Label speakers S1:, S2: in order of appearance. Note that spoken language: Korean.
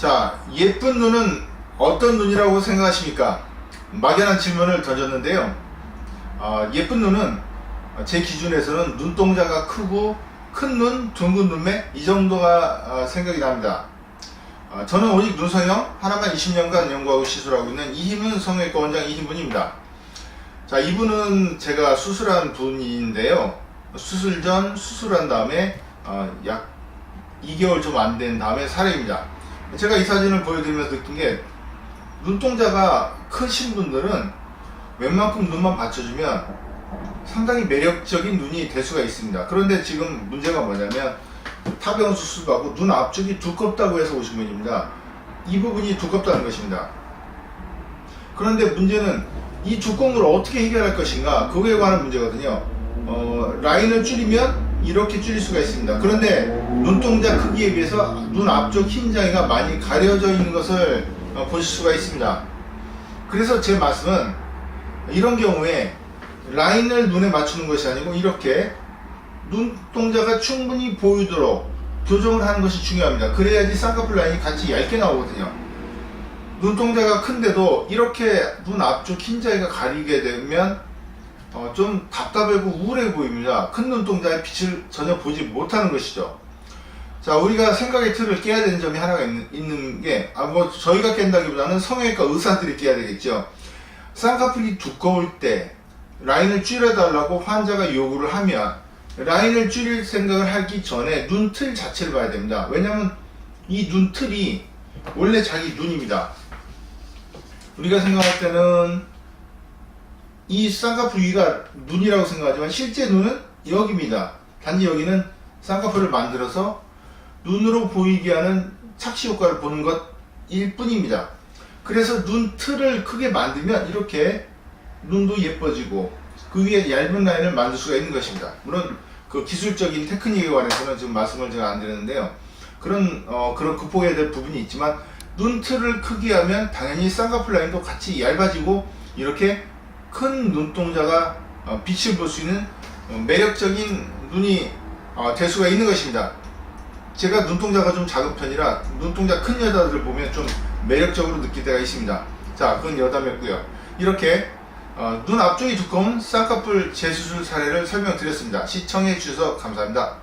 S1: 자, 예쁜 눈은 어떤 눈이라고 생각하십니까? 막연한 질문을 던졌는데요. 아, 예쁜 눈은 제 기준에서는 눈동자가 크고 큰 눈, 둥근 눈매 이 정도가 아, 생각이 납니다. 아, 저는 오직 눈성형 하나만 20년간 연구하고 시술하고 있는 이희문 성형외과 원장 이희문입니다. 자, 이분은 제가 수술한 분인데요. 수술 전 수술한 다음에 어, 약 2개월 좀 안 된 다음에 사례입니다. 제가 이 사진을 보여드리면서 느낀 게 눈동자가 크신 분들은 웬만큼 눈만 받쳐주면 상당히 매력적인 눈이 될 수가 있습니다. 그런데 지금 문제가 뭐냐면 타병 수술받고 눈 앞쪽이 두껍다고 해서 오신 분입니다. 이 부분이 두껍다는 것입니다. 그런데 문제는 이 두꺼운 걸 어떻게 해결할 것인가 그거에 관한 문제거든요. 어, 라인을 줄이면 이렇게 줄일 수가 있습니다. 그런데 눈동자 크기에 비해서 눈 앞쪽 흰장이가 많이 가려져 있는 것을 어, 보실 수가 있습니다. 그래서 제 말씀은 이런 경우에 라인을 눈에 맞추는 것이 아니고 이렇게 눈동자가 충분히 보이도록 교정을 하는 것이 중요합니다. 그래야지 쌍꺼풀 라인이 같이 얇게 나오거든요. 눈동자가 큰데도 이렇게 눈 앞쪽 흰자위가 가리게 되면 어, 좀 답답하고 우울해 보입니다. 큰 눈동자의 빛을 전혀 보지 못하는 것이죠. 자, 우리가 생각의 틀을 깨야 되는 점이 하나가 있는, 있는 게, 아, 뭐, 저희가 깬다기보다는 성형외과 의사들이 깨야 되겠죠. 쌍꺼풀이 두꺼울 때, 라인을 줄여달라고 환자가 요구를 하면, 라인을 줄일 생각을 하기 전에 눈틀 자체를 봐야 됩니다. 왜냐면, 이 눈틀이 원래 자기 눈입니다. 우리가 생각할 때는 이 쌍꺼풀 위가 눈이라고 생각하지만 실제 눈은 여기입니다. 단지 여기는 쌍꺼풀을 만들어서 눈으로 보이게 하는 착시 효과를 보는 것일 뿐입니다. 그래서 눈 틀을 크게 만들면 이렇게 눈도 예뻐지고 그 위에 얇은 라인을 만들 수가 있는 것입니다. 물론 그 기술적인 테크닉에 관해서는 지금 말씀을 제가 안 드렸는데요. 그런 어, 그런 극복해야 될 부분이 있지만 눈 틀을 크게 하면 당연히 쌍꺼풀 라인도 같이 얇아지고 이렇게 큰 눈동자가 어, 빛을 볼 수 있는 어, 매력적인 눈이 어, 될 수가 있는 것입니다. 제가 눈동자가 좀 작은 편이라 눈동자 큰 여자들을 보면 좀 매력적으로 느낄 때가 있습니다. 자, 그건 여담이었고요. 이렇게 어, 눈 앞쪽이 두꺼운 쌍꺼풀 재수술 사례를 설명드렸습니다. 시청해 주셔서 감사합니다.